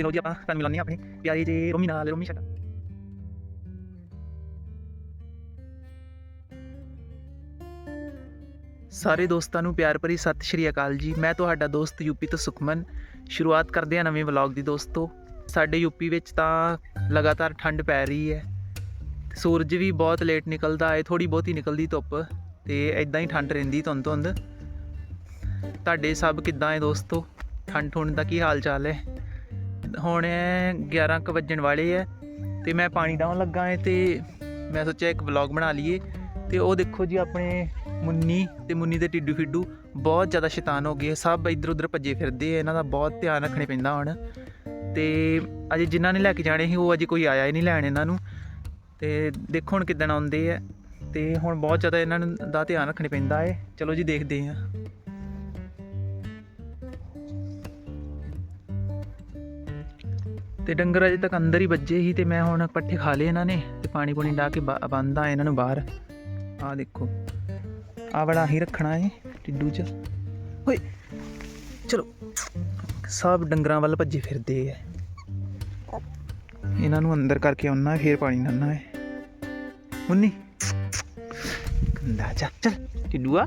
ਤੇ ਲਓ ਜੀ ਆਪਾਂ ਤੁਹਾਨੂੰ ਮਿਲਾਉਂਦੇ ਹਾਂ ਆਪਣੇ ਪਿਆਰੇ ਜੇ ਰੋਮੀ ਨਾਲ ਰੋਮੀ ਸਾਡਾ ਸਾਰੇ ਦੋਸਤਾਂ ਨੂੰ ਪਿਆਰ ਭਰੀ ਸਤਿ ਸ਼੍ਰੀ ਅਕਾਲ ਜੀ। ਮੈਂ ਤੁਹਾਡਾ ਦੋਸਤ ਯੂਪੀ ਤੋਂ ਸੁਖਮਨ। ਸ਼ੁਰੂਆਤ ਕਰਦੇ ਹਾਂ ਨਵੇਂ ਵਲੌਗ ਦੀ ਦੋਸਤੋ। ਸਾਡੇ ਯੂਪੀ ਵਿੱਚ ਤਾਂ ਲਗਾਤਾਰ ਠੰਡ ਪੈ ਰਹੀ ਹੈ। ਸੂਰਜ ਵੀ ਬਹੁਤ ਲੇਟ ਨਿਕਲਦਾ ਹੈ ਥੋੜੀ ਬਹੁਤੀ ਨਿਕਲਦੀ ਧੁੱਪ। ਤੇ ਇਦਾਂ ਹੀ ਠੰਡ ਰਹਿੰਦੀ ਧੁੰਦ ਧੁੰਦ। ਤੁਹਾਡੇ ਸਭ ਕਿੱਦਾਂ ਹੈ ਦੋਸਤੋ? ਠੰਡ ਠੁੰਡ ਦਾ ਕੀ ਹਾਲ ਚਾਲ ਹੈ? ਹੁਣ 11 ਕੁ ਵੱਜਣ ਵਾਲੇ ਹੈ ਤੇ ਮੈਂ ਪਾਣੀ ਡਾਉਣ ਲੱਗਾ ਹੈ ਤੇ ਮੈਂ ਸੋਚਿਆ ਇੱਕ ਵਲੌਗ ਬਣਾ ਲਈਏ ਤੇ ਉਹ ਦੇਖੋ ਜੀ ਆਪਣੇ ਮੁੰਨੀ ਤੇ ਮੁੰਨੀ ਦੇ ਟਿੱਡੂ ਫਿੱਡੂ ਬਹੁਤ ਜ਼ਿਆਦਾ ਸ਼ੈਤਾਨ ਹੋ ਗਏ ਸਭ ਇੱਧਰ ਉੱਧਰ ਭੱਜੇ ਫਿਰਦੇ ਆ, ਇਹਨਾਂ ਦਾ ਬਹੁਤ ਧਿਆਨ ਰੱਖਣੇ ਪੈਂਦਾ ਹੁਣ। ਤੇ ਅਜੇ ਜਿਨ੍ਹਾਂ ਨੇ ਲੈ ਕੇ ਜਾਣੇ ਸੀ, ਉਹ ਅਜੇ ਕੋਈ ਆਇਆ ਹੀ ਨਹੀਂ ਲੈਣ ਇਹਨਾਂ ਨੂੰ। ਤੇ ਦੇਖੋ ਹੁਣ ਕਿੱਦਣ ਆਉਂਦੇ ਆ ਤੇ ਹੁਣ ਬਹੁਤ ਜ਼ਿਆਦਾ ਇਹਨਾਂ ਨੂੰ ਦਾ ਧਿਆਨ ਰੱਖਣੇ ਪੈਂਦਾ ਏ। ਚਲੋ ਜੀ ਦੇਖਦੇ ਹਾਂ ਤੇ ਡੰਗਰ ਅਜੇ ਤੱਕ ਅੰਦਰ ਹੀ ਵੱਜੇ ਹੀ ਤੇ ਮੈਂ ਹੁਣ ਪੱਠੇ ਖਾ ਲਏ ਇਹਨਾਂ ਨੇ ਤੇ ਪਾਣੀ ਪੂਣੀ ਡਾ ਕੇ ਬਾ- ਬੰਨ੍ਹਦਾ ਇਹਨਾਂ ਨੂੰ ਬਾਹਰ। ਆਹ ਦੇਖੋ ਆ ਬੜਾ ਹੀ ਰੱਖਣਾ ਹੈ ਟਿੱਡੂ ਚ। ਓਏ ਚਲੋ ਸਭ ਡੰਗਰਾਂ ਵੱਲ ਭੱਜੇ ਫਿਰਦੇ ਐ ਇਹਨਾਂ ਨੂੰ ਅੰਦਰ ਕਰਕੇ ਆਉਣਾ ਫੇਰ ਪਾਣੀ ਨਾਨਾ ਹੈ ਮੁੰਨੀ ਕੰਦਾ ਜਾ ਚਲ। ਟਿੱਡੂਆ?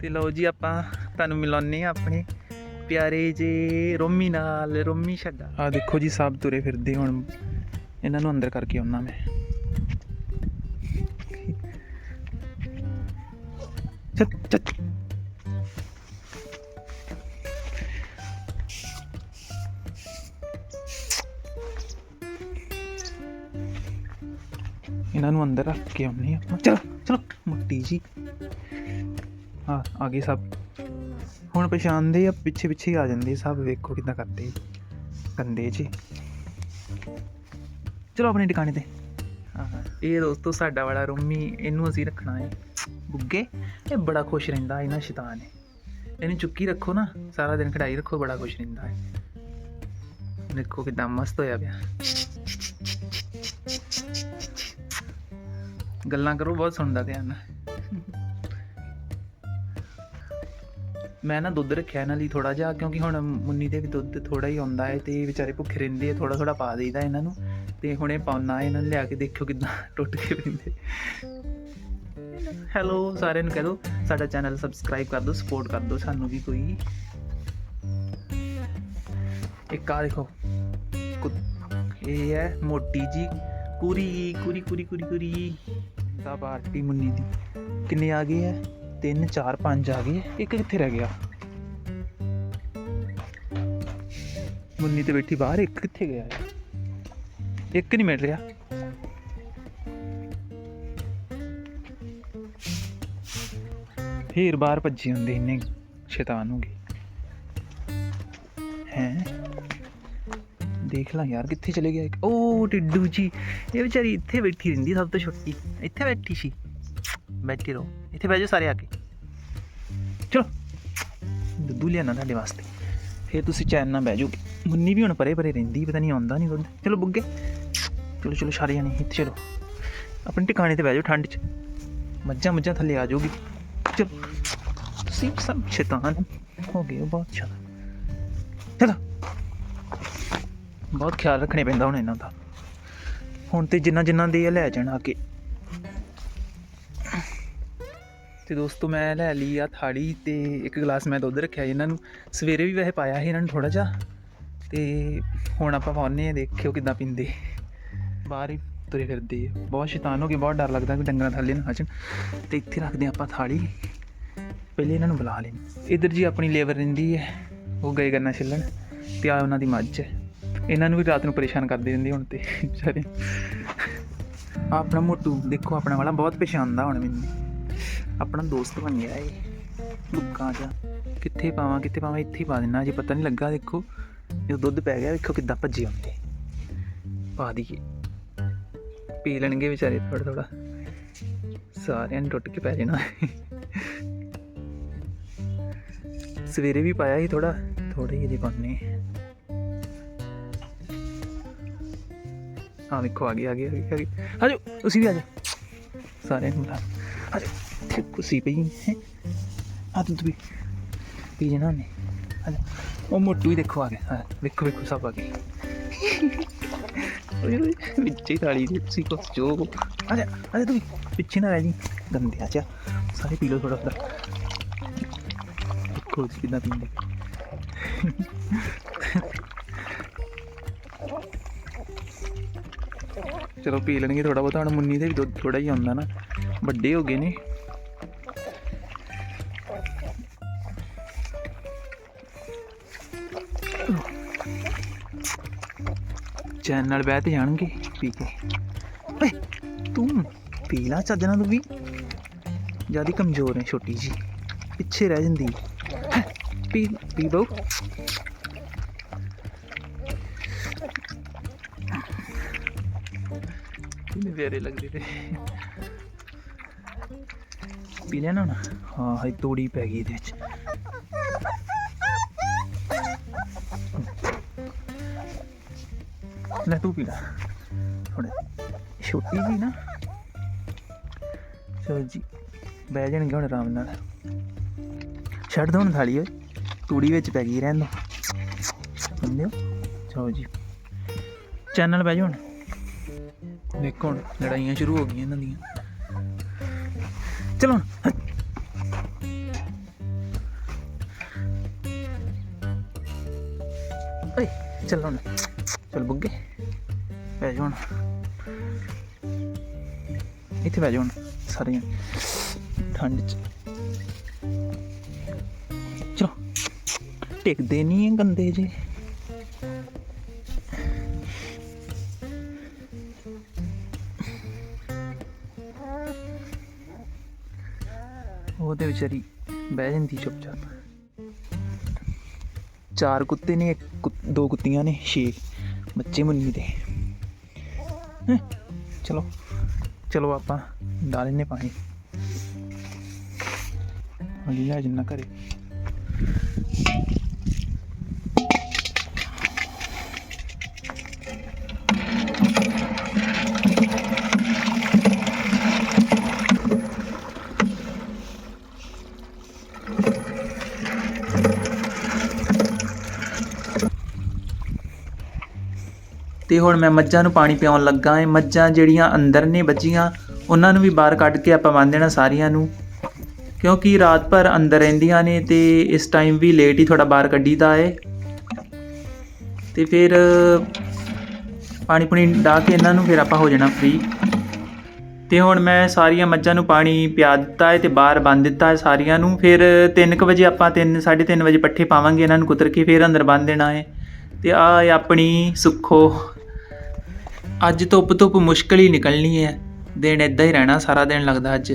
ਤੇ ਲਓ ਜੀ ਆਪਾਂ ਤੁਹਾਨੂੰ ਮਿਲਾਉਂਦੇ ਆ ਆਪਣੇ। ਪਿਆਰੇ ਜੇ, ਰੋਮੀ ਨਾਲ, ਰੋਮੀ ਛੱਡਾ। ਆ ਦੇਖੋ ਜੀ, ਸਭ ਤੁਰੇ ਫਿਰਦੇ ਹੁਣ। ਇਹਨਾਂ ਨੂੰ ਅੰਦਰ ਕਰਕੇ ਆਉਣਾ ਮੈਂ। ਚੱਲ ਚੱਲ। ਇਹਨਾਂ ਨੂੰ ਅੰਦਰ ਰੱਖ ਕੇ ਆਉਣੀ ਆਪਾਂ। ਚਲੋ ਚਲੋ, ਮੁੱਟੀ ਜੀ। ਹਾਂ ਆ ਗਏ ਸਭ। ਹੁਣ ਪਛਾਣਦੇ ਆ ਪਿੱਛੇ ਪਿੱਛੇ ਆ ਜਾਂਦੇ ਸਭ ਵੇਖੋ ਕਿੱਦਾਂ ਕਰਦੇ ਗੰਦੇ ਜੀ। ਚਲੋ ਆਪਣੇ ਟਿਕਾਣੇ ਤੇ। ਇਹ ਦੋਸਤੋ ਸਾਡਾ ਵਾਲਾ ਰੋਮੀ ਇਹਨੂੰ ਅਸੀਂ ਰੱਖਣਾ ਹੈ। ਬੁੱਗੇ, ਇਹ ਬੜਾ ਖੁਸ਼ ਰਹਿੰਦਾ ਇਹਨਾਂ ਸ਼ੈਤਾਨ ਹੈ। ਇਹਨੂੰ ਚੁੱਕੀ ਰੱਖੋ ਨਾ, ਸਾਰਾ ਦਿਨ ਖੜਾਈ ਰੱਖੋ, ਬੜਾ ਖੁਸ਼ ਰਹਿੰਦਾ ਹੈ। ਦੇਖੋ ਕਿਦਾਂ ਮਸਤ ਹੋਇਆ ਪਿਆ। ਗੱਲਾਂ ਕਰੋ, ਬਹੁਤ ਸੁਣਦਾ ਧਿਆਨ ਨਾਲ ਮੈਂ ਨਾ ਦੁੱਧ ਰੱਖਿਆ ਇਹਨਾਂ ਲਈ ਥੋੜਾ ਜਿਹਾ, ਕਿਉਂਕਿ ਹੁਣ ਮੁੰਨੀ ਦੇ ਵੀ ਦੁੱਧ ਥੋੜਾ ਹੀ ਆਉਂਦਾ ਹੈ ਤੇ ਵਿਚਾਰੇ ਭੁੱਖੇ ਰਹਿੰਦੇ ਆ ਥੋੜਾ ਥੋੜਾ ਪਾ ਦੇਈਦਾ ਇਹਨਾਂ ਨੂੰ ਤੇ ਹੁਣੇ ਪਾਉਣਾ ਇਹਨਾਂ ਨੂੰ, ਲਿਆ ਕੇ ਦੇਖਿਓ ਕਿਦਾਂ ਟੁੱਟ ਕੇ ਰਹਿੰਦੇ ਹੈਲੋ, ਸਾਰਿਆਂ ਨੂੰ ਕਹਿ ਦਿਓ ਸਾਡਾ ਚੈਨਲ ਸਬਸਕ੍ਰਾਈਬ ਕਰ ਦਿਓ ਸਪੋਰਟ ਕਰ ਦਿਓ ਸਾਨੂੰ ਵੀ ਕੋਈ। ਇੱਕ ਆ ਦੇਖੋ ਇਹ ਹੈ ਮੋਟੀ ਜੀ ਕੁਰੀ ਕੁਰੀ ਕੁਰੀ ਕੁਰੀ ਕੁਰੀ। ਦਾ ਪਾਰਟੀ ਮੁੰਨੀ ਦੀ। ਕਿੰਨੇ ਆ ਗਏ ਹੈ 3 4 5 ਆ ਗਏ ਇੱਕ ਕਿੱਥੇ ਰਹਿ ਗਿਆ? ਮੁੰਨੀ ਤੇ ਬੈਠੀ ਬਾਹਰ, ਇੱਕ ਕਿੱਥੇ ਗਿਆ ਇੱਕ ਨਹੀਂ ਮਿਲ ਰਿਹਾ। ਫੇਰ ਬਾਹਰ ਭੱਜੀ ਹੁੰਦੇ ਇੰਨੇ ਸ਼ੈਤਾਨ ਹੋ ਗਏ ਹੈ? ਦੇਖ ਲਾਂ ਯਾਰ, ਕਿੱਥੇ ਚਲੇ ਗਿਆ ਇੱਕ? ਓ ਟਿੱਡੂ ਜੀ, ਇਹ ਵਿਚਾਰੀ ਇੱਥੇ ਬੈਠੀ ਰਹਿੰਦੀ ਸਭ ਤੋਂ ਛੋਟੀ। ਇੱਥੇ ਬੈਠੀ ਸੀ। ਬੈਠੀ ਰਹੋ। ਇੱਥੇ ਬਹਿ ਜਾਓ ਸਾਰੇ ਆ ਕੇ। ਚਲੋ। ਦੁੱਧ ਲਿਆਣਾ ਤੁਹਾਡੇ ਵਾਸਤੇ। ਫੇਰ ਤੁਸੀਂ ਚੈਨ ਨਾਲ ਬਹਿ ਜਾਓਗੇ ਮੁੰਨੀ ਵੀ ਹੁਣ ਪਰੇ ਪਰੇ ਰਹਿੰਦੀ, ਪਤਾ ਨਹੀਂ ਆਉਂਦਾ ਨਹੀਂ ਦੁੱਧ। ਚਲੋ ਬੁੱਗੇ। ਚਲੋ ਚਲੋ ਸਾਰੇ ਜਾਣੇ ਇੱਥੇ ਚਲੋ। ਆਪਣੇ ਟਿਕਾਣੇ ਤੇ ਬਹਿ ਜਾਓ ਠੰਡ 'ਚ। ਮੱਝਾਂ ਮੱਝਾਂ ਥੱਲੇ ਆ ਜਾਓਗੀ। ਚਲੋ। ਤੁਸੀਂ ਸਭ ਸ਼ੈਤਾਨ ਹੋ ਗਏ ਹੋ ਬਹੁਤ ਜ਼ਿਆਦਾ। ਚਲੋ। ਬਹੁਤ ਖਿਆਲ ਰੱਖਣੇ ਪੈਂਦਾ ਹੁਣ ਇਹਨਾਂ ਦਾ। ਹੁਣ ਤੇ ਜਿੰਨਾ ਜਿੰਨਾ ਦੇ ਆ, ਲੈ ਜਾਣ ਆ ਕੇ। ਤੇ ਦੋਸਤੋ ਮੈਂ ਲੈ ਲਈ ਆ ਥਾਲੀ ਤੇ ਇੱਕ ਗਲਾਸ ਮੈਂ ਦੁੱਧ ਰੱਖਿਆ ਸੀ ਇਹਨਾਂ ਨੂੰ। ਸਵੇਰੇ ਵੀ ਵੈਸੇ ਪਾਇਆ ਸੀ ਇਹਨਾਂ ਨੂੰ ਥੋੜਾ ਜਿਹਾ। ਤੇ ਹੁਣ ਆਪਾਂ ਪਾਉਨੇ ਆ ਦੇਖਿਓ ਕਿਦਾਂ ਪੀਂਦੇ। ਬਾਹਰ ਹੀ ਤੁਰੇ ਫਿਰਦੇ ਆ। ਬਹੁਤ ਸ਼ੈਤਾਨ ਹੋ ਕੇ ਬਹੁਤ ਡਰ ਲੱਗਦਾ ਕਿ ਡੰਗਰਾਂ ਥੱਲੇ ਨਾ ਹਜਣ ਜਾਣ ਤੇ ਇੱਥੇ ਰੱਖਦੇ ਆ ਆਪਾਂ ਥਾਲੀ। ਪਹਿਲੇ ਇਹਨਾਂ ਨੂੰ ਬੁਲਾ ਲੈਣੀ ਇਧਰ ਜੀ ਆਪਣੀ ਲੇਬਰ ਰਹਿੰਦੀ ਹੈ। ਉਹ ਗਏ ਕਰਨਾ ਛਿੱਲਣ। ਤੇ ਆ ਉਹਨਾਂ ਦੀ ਮੱਝ ਹੈ। ਇਹਨਾਂ ਨੂੰ ਵੀ ਰਾਤ ਨੂੰ ਪਰੇਸ਼ਾਨ ਕਰਦੇ ਰਹਿੰਦੇ ਹੁਣ ਤੇ। ਵਿਚਾਰੇ। ਆਪਣਾ ਮੋਟੂ, ਦੇਖੋ ਆਪਣਾ ਵਾਲਾ। ਬਹੁਤ ਪਛਾਣਦਾ ਹੁਣ ਮੈਨੂੰ। ਆਪਣਾ ਦੋਸਤ ਬਣ ਗਿਆ ਏ ਲੁੱਕਾਂ ਜਾ ਕਿੱਥੇ ਪਾਵਾਂ ਕਿੱਥੇ ਪਾਵਾਂ, ਇੱਥੇ ਹੀ ਪਾ ਦੇਣਾ ਜੀ ਪਤਾ ਨਹੀਂ ਲੱਗਾ, ਦੇਖੋ। ਜਦੋਂ ਦੁੱਧ ਪੈ ਗਿਆ, ਵੇਖੋ ਕਿੱਦਾਂ ਭੱਜੇ ਆਉਂਦੇ। ਪਾ ਦਈਏ। ਪੀ ਲੈਣਗੇ ਵਿਚਾਰੇ ਥੋੜਾ ਥੋੜਾ ਸਾਰਿਆਂ ਨੇ ਟੁੱਟ ਕੇ ਪੈ ਜਾਣਾ। ਸਵੇਰੇ ਵੀ ਪਾਇਆ ਸੀ ਥੋੜਾ ਥੋੜਾ ਹੀ ਜਿਹੇ ਪਾਉਣੇ ਹਾਂ ਵੇਖੋ, ਆ ਗਏ ਆ ਗਏ ਆ ਗਏ ਆ ਗਏ। ਆ ਜਾਓ, ਤੁਸੀਂ ਵੀ ਆ ਜਾਓ। ਸਾਰਿਆਂ ਨੂੰ ਬੁਲਾ ਆ ਜਾਓ ਇੱਥੇ ਕੁਰਸੀ ਪਈ ਹੈ ਆ ਦੁੱਧ ਵੀ ਪੀ ਜਣਾ ਨੇ ਆ ਜਾਓ ਉਹ ਮੋਟੂ ਹੀ ਦੇਖੋ ਆ ਗਿਆ ਹਾਂ, ਵੇਖੋ ਵੇਖੋ ਸਭ ਆ ਗਏ ਓਏ ਵਿੱਚੇ ਥਾਲੀ ਦੇ ਸੀ ਕੋ ਜੋ ਆ ਜਾ ਤੂੰ ਪਿੱਛੇ ਨਾ ਰਹਿ ਜੀ ਗੰਦਿਆ ਚ ਸਾਰੇ ਪੀ ਲਓ ਥੋੜਾ ਥੋੜਾ ਕੋਚ ਕਿਦਾਂ ਪੀਂਦੇ ਚਲੋ ਪੀ ਲੈਣਗੇ ਥੋੜਾ ਬਹੁਤਾ, ਹੁਣ ਮੁੰਨੀ ਦੇ ਵੀ ਦੁੱਧ ਥੋੜਾ ਹੀ ਆਉਂਦਾ ਨਾ, ਵੱਡੇ ਹੋ ਗਏ ਨੇ। ਚੈਨ ਨਾਲ ਬਹਿ ਤੇ ਜਾਣਗੇ, ਪੀ ਕੇ। ਓਏ, ਤੂੰ ਪੀ ਲਾ ਚੱਜ ਨਾਲ ਤੂੰ ਵੀ। ਜ਼ਿਆਦਾ ਕਮਜ਼ੋਰ ਹੈ ਛੋਟੀ ਜੀ ਪਿੱਛੇ ਰਹਿ ਜਾਂਦੀ। ਪੀ ਪੀ ਬਹੁ। ਕਿੰਨੇ ਪਿਆਰੇ ਲੱਗਦੇ ਤੇ। ਪੀ ਲੈਣਾ ਨਾ ਹਾਂ ਹਾਈ ਤੋੜੀ ਪੈ ਗਈ ਇਹਦੇ ਵਿੱਚ। ਲੈ ਤੂੰ ਪੀ ਲੈ। ਥੋੜੇ ਛੋਟੀ ਜੀ ਨਾ। ਚਲੋ ਜੀ, ਬਹਿ ਜਾਣਗੇ ਹੁਣ ਆਰਾਮ ਨਾਲ। ਛੱਡ ਦੋ ਹੁਣ ਥਾਲੀ ਓਏ। ਤੂੜੀ ਵਿੱਚ ਪੈ ਗਈ ਰਹਿਣ ਦੋ। ਚਲੋ ਜੀ। ਚੈਨਲ ਬਹਿ ਜਾਓ ਹੁਣ। ਦੇਖੋ ਹੁਣ ਲੜਾਈਆਂ ਸ਼ੁਰੂ ਹੋ ਗਈਆਂ ਇਹਨਾਂ ਦੀਆਂ। ਚਲੋ ਹੁਣ। ਓਏ, ਚੱਲ ਹੁਣ। ਚੱਲ ਬੁੱਗੇ। ਬਹਿ ਜਾਓ ਹੁਣ। ਇੱਥੇ ਬਹਿ ਜਾਓ ਹੁਣ ਸਾਰੇ ਜਣੇ। ਠੰਡ ਚ। ਚਲੋ। ਟਿਕਦੇ ਨਹੀਂ ਇਹ ਗੰਦੇ ਜੇ ਉਹਦੇ ਵਿਚਾਰੀ ਬਹਿ ਜਾਂਦੀ ਚੁੱਪਚਾਪ। ਚਾਰ ਕੁੱਤੇ ਨੇ, ਇੱਕ ਦੋ ਕੁੱਤੀਆਂ ਨੇ, ਛੇ ਬੱਚੇ ਮੁੰਨੀ ਦੇ। ਚਲੋ ਚਲੋ ਆਪਾਂ ਡਾਲੇ ਲੈਨੇ ਪਾਣੀ। ਹਾਂਜੀ ਲੈ ਜਿੰਨਾ ਘਰੇ। ਤੇ ਹੁਣ ਮੈਂ ਮੱਝਾਂ ਨੂੰ ਪਾਣੀ ਪਿਆਉਣ ਲੱਗਾ ਏ। ਮੱਝਾਂ ਜਿਹੜੀਆਂ ਅੰਦਰ ਨੇ ਬੱਜੀਆਂ ਉਹਨਾਂ ਨੂੰ ਵੀ ਬਾਹਰ ਕੱਢ ਕੇ ਆਪਾਂ ਬੰਨ ਦੇਣਾ ਸਾਰੀਆਂ ਨੂੰ। ਕਿਉਂਕਿ ਰਾਤ ਭਰ ਅੰਦਰ ਰਹਿੰਦੀਆਂ ਨੇ ਤੇ ਇਸ ਟਾਈਮ ਵੀ ਲੇਟ ਹੀ ਥੋੜਾ ਬਾਹਰ ਕੱਢੀਦਾ ਏ। ਤੇ ਫਿਰ ਪਾਣੀ ਪੁਣੀ ਡਾ ਕੇ ਇਹਨਾਂ ਨੂੰ ਫਿਰ ਆਪਾਂ ਹੋ ਜਾਣਾ ਫ੍ਰੀ ਤੇ ਹੁਣ ਮੈਂ ਸਾਰੀਆਂ ਮੱਝਾਂ ਨੂੰ ਪਾਣੀ ਪਿਆ ਦਿੱਤਾ ਹੈ ਤੇ ਬਾਹਰ ਬੰਨ ਦਿੱਤਾ ਹੈ ਸਾਰੀਆਂ ਨੂੰ। ਫਿਰ 3:00 ਵਜੇ ਆਪਾਂ 3 3:30 ਵਜੇ ਪੱਠੇ ਪਾਵਾਂਗੇ ਇਹਨਾਂ ਨੂੰ ਕੁਤਰ ਕੇ, ਫਿਰ ਅੰਦਰ ਬੰਨ ਦੇਣਾ ਹੈ ਤੇ ਆ ਆਪਣੀ ਸੁੱਖੋ ਅੱਜ ਧੁੱਪ ਧੁੱਪ ਮੁਸ਼ਕਲ ਹੀ ਨਿਕਲਣੀ ਹੈ। ਦਿਨ ਇਦਾਂ ਹੀ ਰਹਿਣਾ, ਸਾਰਾ ਦਿਨ ਲੱਗਦਾ ਅੱਜ।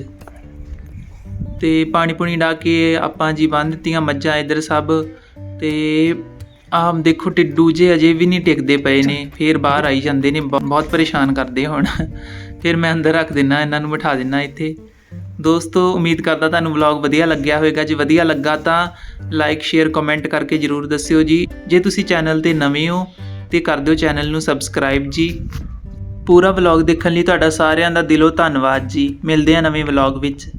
ਤੇ ਪਾਣੀ ਪੁਣੀ ਡਾ ਕੇ ਆਪਾਂ ਜੀ ਬੰਨ ਦਿੱਤੀਆਂ ਮੱਝਾਂ ਇਧਰ ਸਭ ਤੇ ਆਹ ਦੇਖੋ ਟਿੱਡੂ ਜੇ ਅਜੇ ਵੀ ਨਹੀਂ ਟਿਕਦੇ ਪਏ ਨੇ, ਫੇਰ ਬਾਹਰ ਆਈ ਜਾਂਦੇ ਨੇ ਬ- ਬਹੁਤ ਪਰੇਸ਼ਾਨ ਕਰਦੇ ਹੁਣ। ਫਿਰ ਮੈਂ ਅੰਦਰ ਰੱਖ ਦਿੰਨਾ, ਇਹਨਾਂ ਨੂੰ ਬਿਠਾ ਦਿੰਨਾ ਇੱਥੇ। ਦੋਸਤੋ, ਉਮੀਦ ਕਰਦਾ ਤੁਹਾਨੂੰ ਵਲੌਗ ਵਧੀਆ ਲੱਗਿਆ ਹੋਵੇਗਾ। ਜੇ ਵਧੀਆ ਲੱਗਾ ਤਾਂ ਲਾਈਕ ਸ਼ੇਅਰ ਕਮੈਂਟ ਕਰਕੇ ਜਰੂਰ ਦੱਸਿਓ ਜੀ। ਜੇ ਤੁਸੀਂ ਚੈਨਲ ਤੇ ਨਵੇਂ ਹੋ, ਤੇ ਕਰ ਦਿਓ ਚੈਨਲ ਨੂੰ ਸਬਸਕ੍ਰਾਈਬ ਜੀ। ਪੂਰਾ ਵਲੌਗ ਦੇਖਣ ਲਈ ਤੁਹਾਡਾ ਸਾਰਿਆਂ ਦਾ ਦਿਲੋਂ ਧੰਨਵਾਦ ਜੀ। ਮਿਲਦੇ ਹਾਂ ਨਵੇਂ ਵਲੌਗ ਵਿੱਚ।